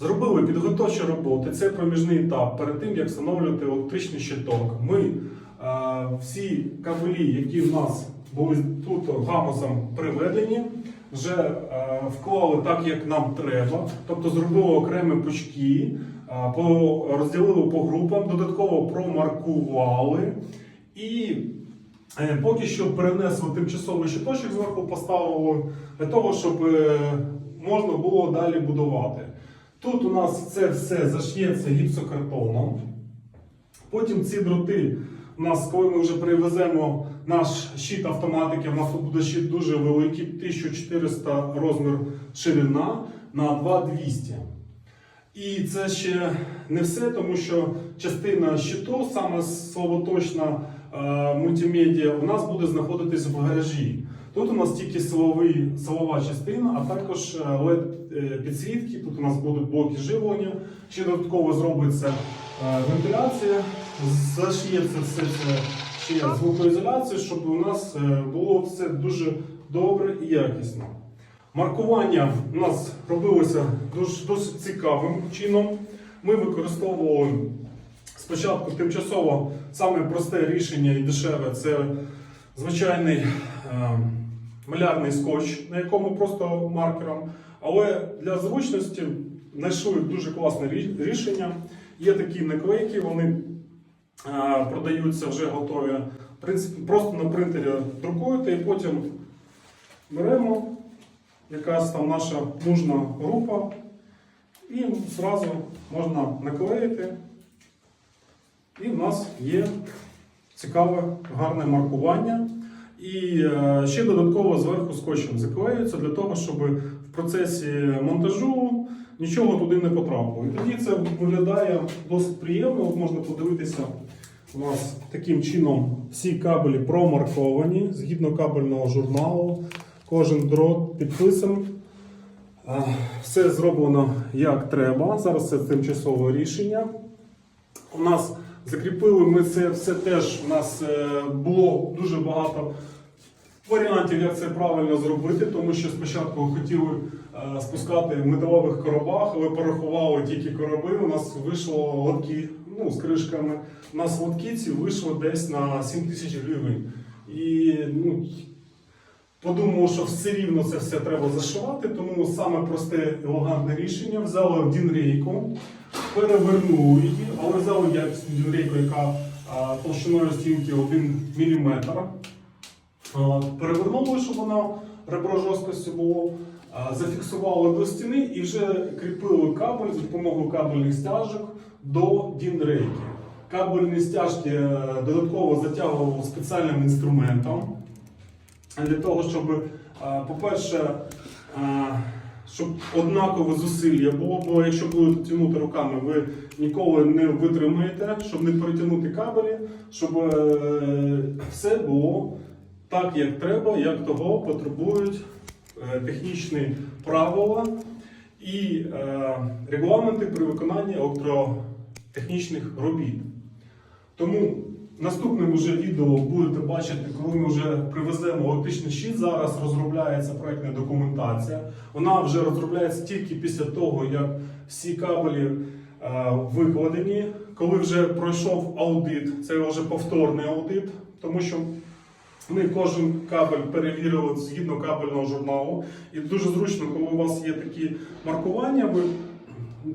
Зробили підготовчі роботи. Це проміжний етап перед тим, як встановлювати електричний щиток. Ми е, всі кабелі, які в нас були тут гамусом приведені, вже е, вклали так, як нам треба. Тобто зробили окремі пучки, е, по, розділили по групам, додатково промаркували. І е, поки що перенесли тимчасовий щиточок зверху, поставили для того, щоб е, можна було далі будувати. Тут у нас це все заш'ється гіпсокартоном. Потім ці дроти, у нас, коли ми вже привеземо наш щит автоматики, у нас тут буде щит дуже великий, 1400 розмір ширина на 2200. І це ще не все, тому що частина щиту, саме слаботочна е, мультимедіа, у нас буде знаходитись в гаражі. Тут у нас тільки силовий, силова частина, а також led підсвітки. Тут у нас будуть блоки живлення. Ще додатково зробиться е, вентиляція, зашиється все це ще звукоізоляцію, щоб у нас е, було все дуже добре і якісно. Маркування у нас робилося досить цікавим чином. Ми використовували спочатку тимчасово саме просте рішення і дешеве це звичайний е, малярний скотч, на якому просто маркером. Але для зручності знайшли дуже класне рішення. Є такі наклейки, вони е, продаються вже готові. Просто на принтері друкуєте і потім беремо якась там наша мужна група, і зразу можна наклеїти. І в нас є цікаве, гарне маркування. І е, ще додатково зверху скотчем заклеюється для того, щоб в процесі монтажу нічого туди не потрапило. І тоді це виглядає досить приємно. Можна подивитися, у нас таким чином всі кабелі промарковані згідно кабельного журналу. Кожен дрот підписаний. Е, Все зроблено як треба. Зараз це тимчасове рішення. У нас закріпили ми це все теж. У нас е, було дуже багато варіантів, як це правильно зробити, тому що спочатку хотіли е, спускати в металових коробах, але порахували тільки короби. У нас вийшло лотки ну, з кришками. У нас лотки ці вийшло десь на 7 тисяч гривень. І ну, Подумав, що все рівно це все треба зашивати, тому саме просте елегантне рішення. Взяли дінрейку, перевернули її, але взяли якісну дінрейку, яка толщиною стінки 1 мм. Перевернули, щоб вона ребро жорсткості було. Зафіксували до стіни і вже кріпили кабель за допомогою кабельних стяжок до дінрейки. Кабельні стяжки е, додатково затягували спеціальним інструментом для того, щоб, е, по-перше, е, щоб однакове зусилля було, бо якщо будете тягнути руками, ви ніколи не витримаєте, щоб не перетягнути кабелі, щоб е, все було так, як треба, як того потребують е, технічні правила і е, регламенти при виконанні електротехнічних робіт. Тому наступним вже відео будете бачити, коли ми вже привеземо електричний щит. Зараз розробляється проектна документація. Вона вже розробляється тільки після того, як всі кабелі е, викладені. Коли вже пройшов аудит, це вже повторний аудит, тому що ми кожен кабель перевірили згідно кабельного журналу. І дуже зручно, коли у вас є такі маркування, ви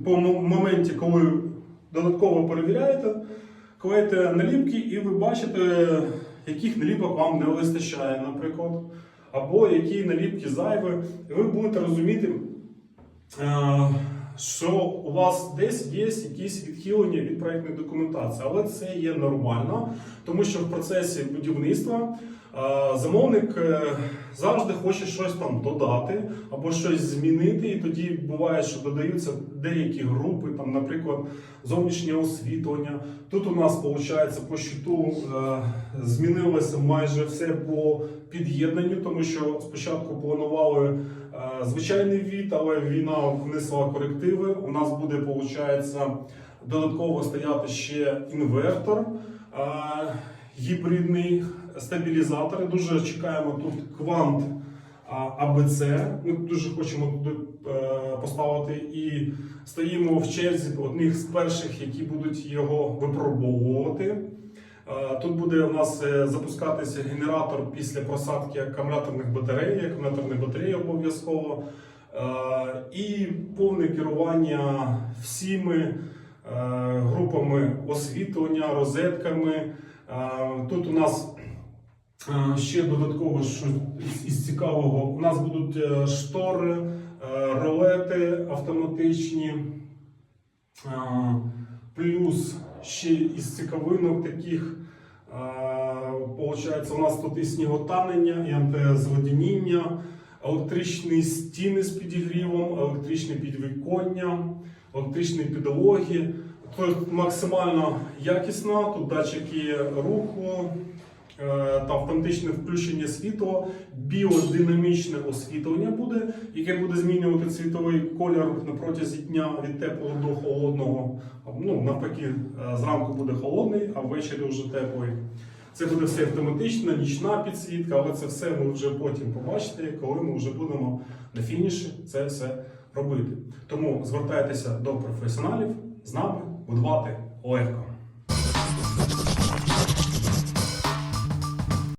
по моменті, коли додатково перевіряєте, клеїте наліпки, і ви бачите, яких наліпок вам не вистачає, наприклад, або які наліпки зайві. І ви будете розуміти, е, що у вас десь є якісь відхилення від проєктної документації, але це є нормально, тому що в процесі будівництва замовник е, завжди хоче щось там додати або щось змінити, і тоді буває, що додаються деякі групи, там, наприклад, зовнішнє освітлення. Тут у нас виходить по щиту е, змінилося майже все по під'єднанню, тому що спочатку планували е, звичайний від, але війна внесла корективи. У нас буде, виходить, додатково стояти ще інвертор. Гібридний стабілізатор. Дуже чекаємо тут квант АБЦ. Ми дуже хочемо туди е, поставити і стоїмо в черзі одних з перших, які будуть його випробовувати. Е, Тут буде у нас е, запускатися генератор після просадки акумуляторних батарей, акумуляторні батареї обов'язково. І повне керування всіми групами освітлення, розетками. Тут у нас е, ще додатково що із- цікавого. У нас будуть е, штори, е, ролети автоматичні. Плюс ще із цікавинок таких. Получається, у нас тут і сніготанення, і антизледеніння, електричні стіни з підігрівом, електричне підвіконня, електричні підлоги. Максимально якісно, тут датчики руху, е, та автоматичне включення світла, біодинамічне освітлення буде, яке буде змінювати світовий колір на протязі дня від теплого до холодного. Ну, навпаки, е, зранку буде холодний, а ввечері вже теплий. Це буде все автоматично, нічна підсвітка, але це все ви вже потім побачите, коли ми вже будемо на фініші це все робити. Тому звертайтеся до професіоналів з нами будувати легко.